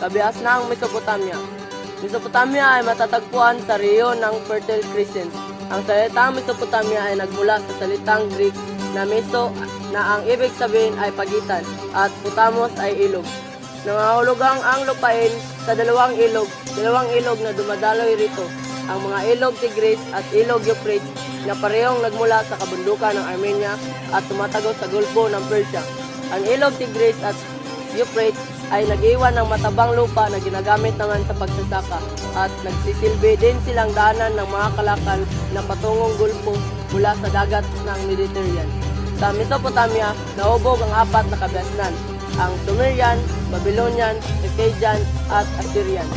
kabias ng Mesopotamia. Mesopotamia ay matatagpuan sa rehiyon ng Fertile Crescent. Ang salitang Mesopotamia ay nagmula sa salitang Greek na meso na ang ibig sabihin ay pagitan at potamos ay ilog. Nangahulugang ang lupain sa dalawang ilog, dalawang ilog na dumadaloy rito. Ang mga ilog Tigris at ilog Euphrates na parehong nagmula sa kabundukan ng Armenia at tumatagos sa Gulpo ng Persia. Ang ilog Tigris at Euphrates ay nag-iwan ng matabang lupa na ginagamit naman sa pagsasaka at nagsisilbi din silang daanan ng mga kalakal na patungong gulpo mula sa dagat ng Mediterranean. Sa Mesopotamia, nahubog ang apat na kabiasnan, ang Sumerian, Babylonian, Akkadian at Assyrian.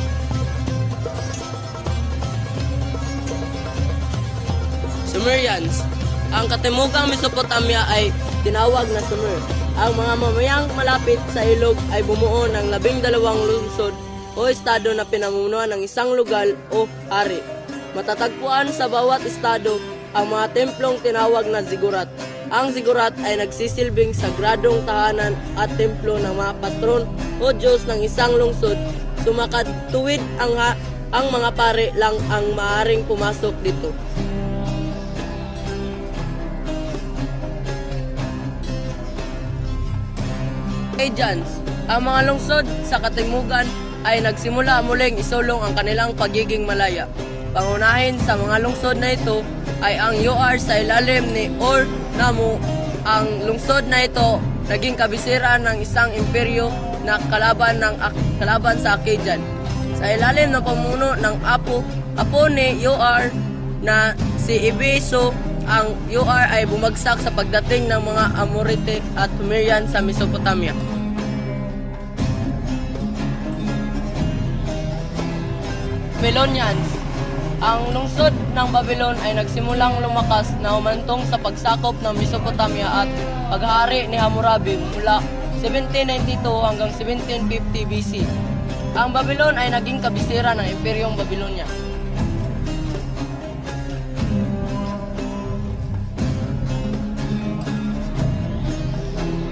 Sumerians Ang katimugang Mesopotamia ay tinawag na Sumer. Ang mga mamayang malapit sa ilog ay bumuo ng labing dalawang lungsod o estado na pinamunuan ng isang lugar o hari. Matatagpuan sa bawat estado ang mga templong tinawag na zigurat. Ang zigurat ay nagsisilbing sagradong tahanan at templo ng mga patron o Diyos ng isang lungsod. Sumakad tuwid ang, ha- ang mga pare lang ang maaring pumasok dito. Cajuns. Ang mga lungsod sa katimugan ay nagsimula muling isulong ang kanilang pagiging malaya. Pangunahin sa mga lungsod na ito ay ang UR sa ilalim ni Or Namu. Ang lungsod na ito naging kabisera ng isang imperyo na kalaban ng kalaban sa Akkadian. Sa ilalim ng pamuno ng Apo, Apo ni UR na si Ibiso, ang UR ay bumagsak sa pagdating ng mga Amorite at Sumerian sa Mesopotamia. Babylonians Ang lungsod ng Babylon ay nagsimulang lumakas na umantong sa pagsakop ng Mesopotamia at paghari ni Hammurabi mula 1792 hanggang 1750 BC. Ang Babylon ay naging kabisera ng Imperyong Babylonia.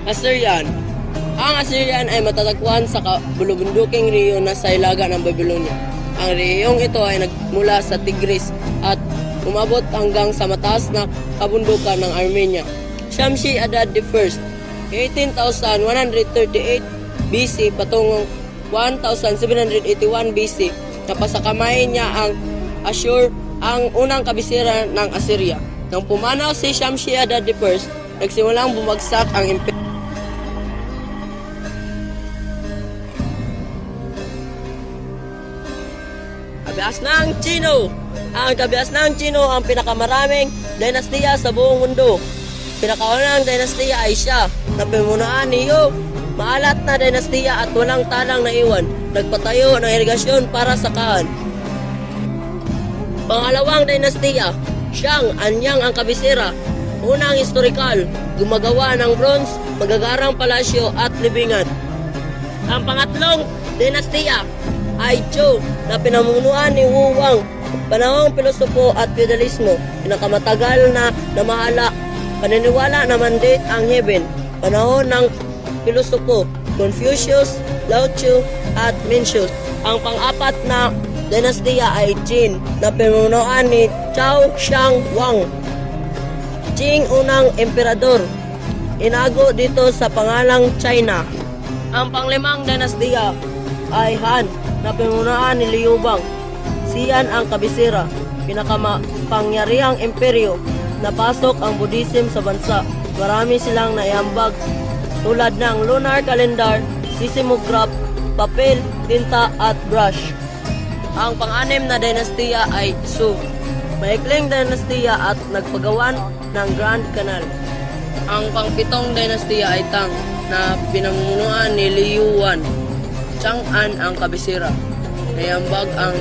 Assyrian Ang Assyrian ay matatagpuan sa kabulubunduking rehiyon na sa ilaga ng Babylonia. Ang rehiyong ito ay nagmula sa Tigris at umabot hanggang sa mataas na kabundukan ng Armenia. Shamshi Adad I, 18,138 BC patungong 1,781 BC napasakamay niya ang Ashur ang unang kabisera ng Assyria. Nang pumanaw si Shamshi Adad I, nagsimulang bumagsak ang imperyo. Kabias ng Chino. Ang kabias ng Chino ang pinakamaraming dinastiya sa buong mundo. Pinakaunang dinastiya ay siya na pimunaan ni Yo. Maalat na dinastiya at walang talang na iwan. Nagpatayo ng irigasyon para sa kaan. Pangalawang dinastiya, siyang anyang ang kabisera. Unang historikal, gumagawa ng bronze, magagarang palasyo at libingan. Ang pangatlong dinastiya ay Zhou na pinamunuan ni Wu Wang. Panahong pilosopo at feudalismo, pinakamatagal na namahala, paniniwala na mandate ang heaven. Panahon ng pilosopo, Confucius, Lao Tzu at Mencius. Ang pang-apat na dinastiya ay Qin na pinunuan ni Chao Shang Wang. Qing unang emperador. Inago dito sa pangalang China. Ang panglimang dinastiya ay Han na pinunuan ni Liu Bang. Siyan ang kabisera, pinakamapangyarihang imperyo. Napasok ang Buddhism sa bansa. Marami silang naiambag tulad ng lunar calendar, seismograph, papel, tinta at brush. Ang pang-anim na dinastiya ay Su. Maikling dinastiya at nagpagawan ng Grand Canal. Ang pangpitong dinastiya ay Tang na pinamumunuan ni Liu Wan. Chang'an ang kabisera. Nayambag ang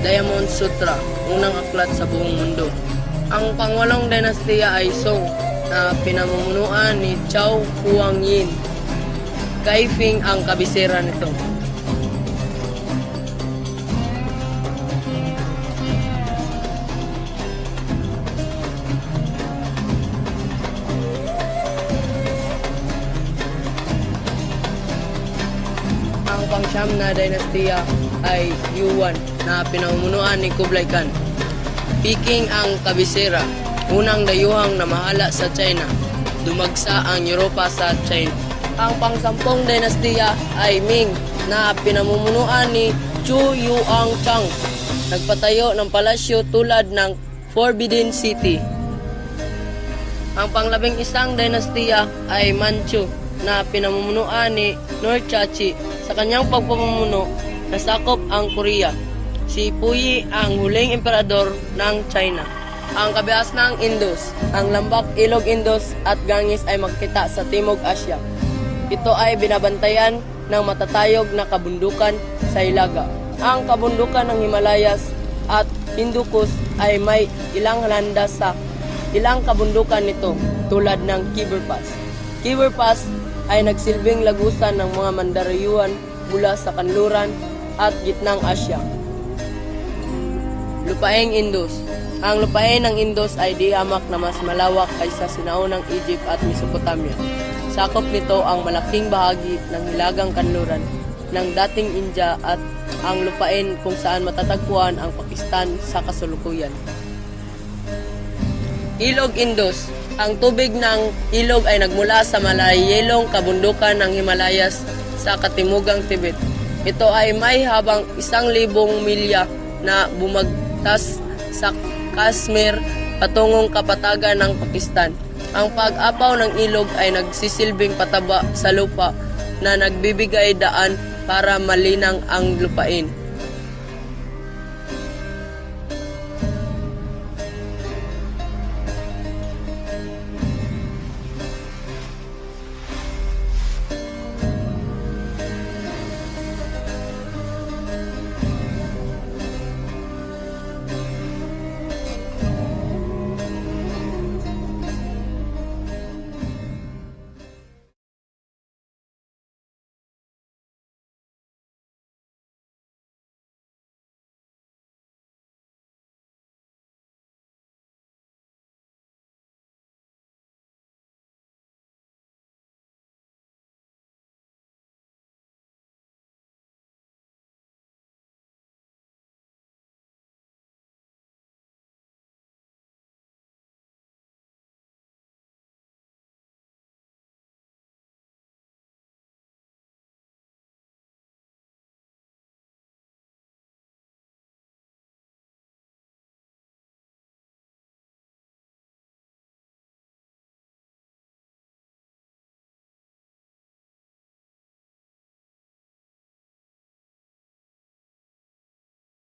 Diamond Sutra, unang aklat sa buong mundo. Ang pangwalong dinastiya ay Song na pinamumunuan ni Chao Huangyin. Kaifing ang kabisera nito. Pangsyam na dinastiya ay Yuan na pinamumunuan ni Kublai Khan. Peking ang kabisera, unang dayuhang namahala sa China. Dumagsa ang Europa sa China. Ang pangsampung dinastiya ay Ming na pinamumunuan ni Chu Yuang Chang. Nagpatayo ng palasyo tulad ng Forbidden City. Ang panglabing isang dinastiya ay Manchu na pinamumunuan ni Nurchachi. Sa kanyang pagpamumuno, nasakop ang Korea. Si Puyi ang huling emperador ng China. Ang kabias ng Indus, ang lambak ilog Indus at Ganges ay makita sa Timog Asya. Ito ay binabantayan ng matatayog na kabundukan sa Hilaga. Ang kabundukan ng Himalayas at Hindukus ay may ilang landas sa ilang kabundukan nito tulad ng Khyber Pass. Khyber Pass ay nagsilbing lagusan ng mga Mandarayuan mula sa kanluran at gitnang Asya. Lupaing Indus Ang lupain ng Indus ay di hamak na mas malawak kaysa sinaunang Egypt at Mesopotamia. Sakop nito ang malaking bahagi ng hilagang kanluran ng dating India at ang lupain kung saan matatagpuan ang Pakistan sa kasulukuyan. Ilog Indus. Ang tubig ng ilog ay nagmula sa malayelong kabundukan ng Himalayas sa katimugang Tibet. Ito ay may habang isang libong milya na bumagtas sa Kashmir patungong kapatagan ng Pakistan. Ang pag-apaw ng ilog ay nagsisilbing pataba sa lupa na nagbibigay daan para malinang ang lupain.